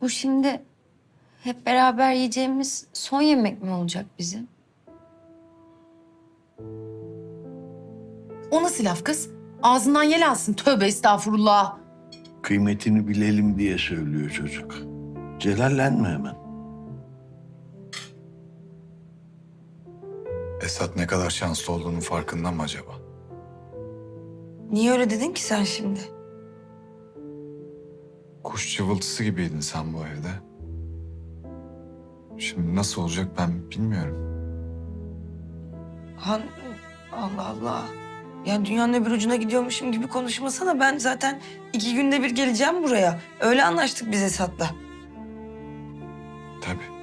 Bu şimdi hep beraber yiyeceğimiz son yemek mi olacak bizim? O nasıl laf kız? Ağzından yel alsın. Tövbe estağfurullah. Kıymetini bilelim diye söylüyor çocuk. Celallenme hemen. Esat ne kadar şanslı olduğunun farkında mı acaba? Niye öyle dedin ki sen şimdi? Kuş cıvıltısı gibiydin sen bu evde. Şimdi nasıl olacak ben bilmiyorum. Han Allah Allah. Yani dünyanın öbür ucuna gidiyormuşum gibi konuşmasana. Ben zaten iki günde bir geleceğim buraya. Öyle anlaştık biz Esat'la. Tabii.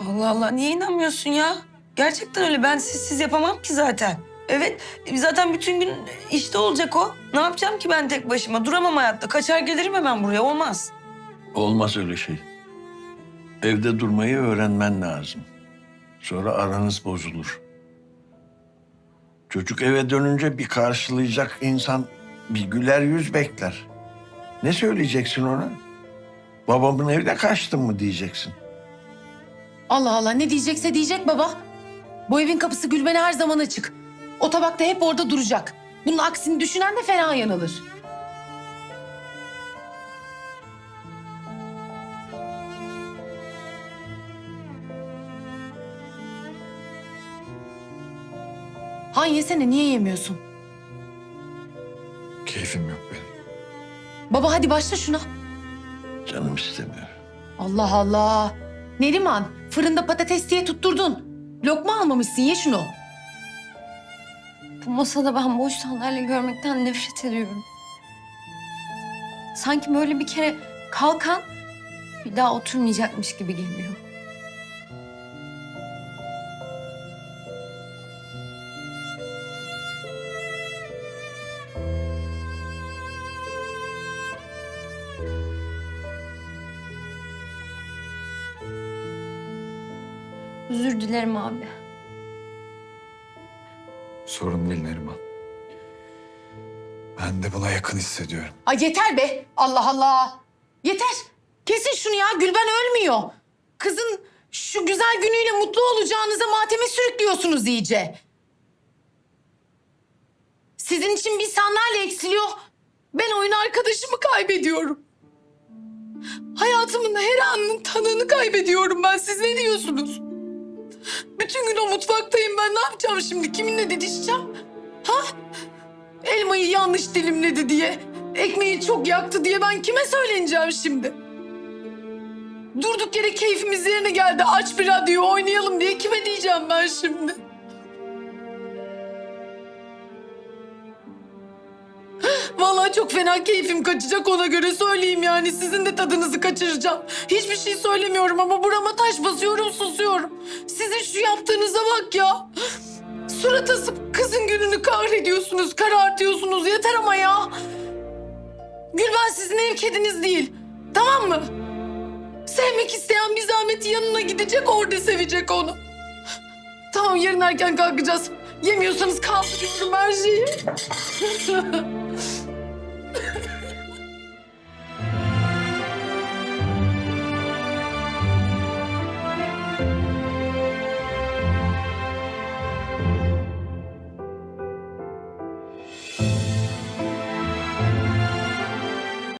Allah Allah niye inanmıyorsun ya? Gerçekten öyle. Ben sizsiz yapamam ki zaten. Evet zaten bütün gün işte olacak o. Ne yapacağım ki ben tek başıma? Duramam hayatta. Kaçar gelirim hemen buraya. Olmaz. Olmaz öyle şey. Evde durmayı öğrenmen lazım. Sonra aranız bozulur. Çocuk eve dönünce bir karşılayacak insan bir güler yüz bekler. Ne söyleyeceksin ona? Babamın evde kaçtın mı diyeceksin. Allah Allah ne diyecekse diyecek baba. Bu evin kapısı Gülben'e her zaman açık. O tabak da hep orada duracak. Bunun aksini düşünen de fena yanılır. Han yesene niye yemiyorsun? Keyfim yok benim. Baba hadi başla şuna. Canım istemiyor. Allah Allah. Neriman fırında patates diye tutturdun. Lokma almamışsın ye şunu. Bu masada ben boş sandalye görmekten nefret ediyorum. Sanki böyle bir kere kalkan bir daha oturmayacakmış gibi geliyor. Özür dilerim abi. Sorun değil Neriman. Ben de buna yakın hissediyorum. Ay yeter be. Allah Allah. Yeter. Kesin şunu ya. Gülben ölmüyor. Kızın şu güzel günüyle mutlu olacağınıza mateme sürüklüyorsunuz iyice. Sizin için bir sandalye eksiliyor. Ben oyun arkadaşımı kaybediyorum. Hayatımın her anının tadını kaybediyorum ben. Siz ne diyorsunuz? Bütün gün o mutfaktayım ben. Ne yapacağım şimdi? Kiminle didişeceğim? Ha? Elmayı yanlış dilimledi diye, ekmeği çok yaktı diye ben kime söyleneceğim şimdi? Durduk yere keyfimiz yerine geldi. Aç bir radyoyu oynayalım diye kime diyeceğim ben şimdi? Vallahi çok fena keyfim kaçacak ona göre söyleyeyim yani. Sizin de tadınızı kaçıracağım. Hiçbir şey söylemiyorum ama burama taş basıyorum susuyorum. Sizin şu yaptığınıza bak ya. Surat asıp kızın gününü kahrediyorsunuz, karartıyorsunuz. Yeter ama ya. Gülben sizin ev kediniz değil. Tamam mı? Sevmek isteyen bir zahmeti yanına gidecek, orada sevecek onu. Tamam yarın erken kalkacağız. Yemiyorsanız kaldırıyorum her şeyi.